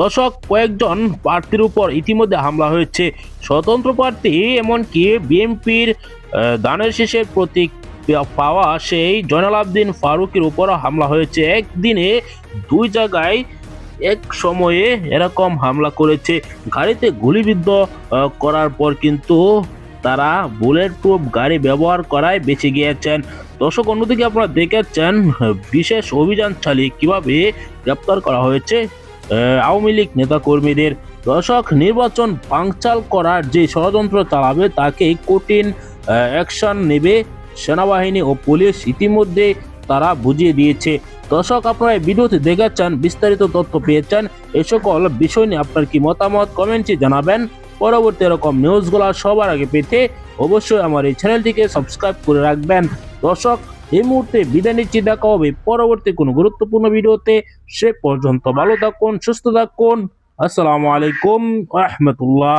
দর্শক, কয়েকজন প্রার্থীর উপর ইতিমধ্যে হামলা হয়েছে। স্বতন্ত্র প্রার্থী এমনকি বিএনপির দানের শেষের প্রতীক পাওয়া সেই জয়নাল আবদিন ফারুকের উপরও হামলা হয়েছে। একদিনে দুই জায়গায় এক সময়ে এরকম হামলা করেছে। গাড়িতে গুলিবিদ্ধ করার পর কিন্তু তারা বুলেট প্রুফ গাড়ি ব্যবহার করায় বেঁচে গিয়েছেন। দর্শক, অন্যদিকে আপনারা দেখেছেন, বিশেষ অভিযান চালিয়ে কীভাবে গ্রেপ্তার করা হয়েছে? আওয়ামী লীগ নেতাকর্মীদের দর্শক নির্বাচন পাংচাল করার যে ষড়যন্ত্র চালাবে, তাকে কঠিন অ্যাকশন নেবে সেনাবাহিনী ও পুলিশ। ইতিমধ্যে তারা বুঝিয়ে দিয়েছে। দর্শক, আপনারা ভিডিওতে দেখেছেন বিস্তারিত তথ্য পেয়েছেন। এই সকল বিষয় নিয়ে আপনার কি মতামত কমেন্টে জানাবেন। পরবর্তী এরকম নিউজগুলো সবার আগে পেতে অবশ্যই আমার এই চ্যানেলটিকে সাবস্ক্রাইব করে রাখবেন। দর্শক এই মুহূর্তে বিদায় নিচ্ছি। দেখা হবে পরবর্তী কোনো গুরুত্বপূর্ণ ভিডিওতে। সে পর্যন্ত ভালো থাকুন, সুস্থ থাকুন। আসসালামু আলাইকুম, রহমতুল্লাহ।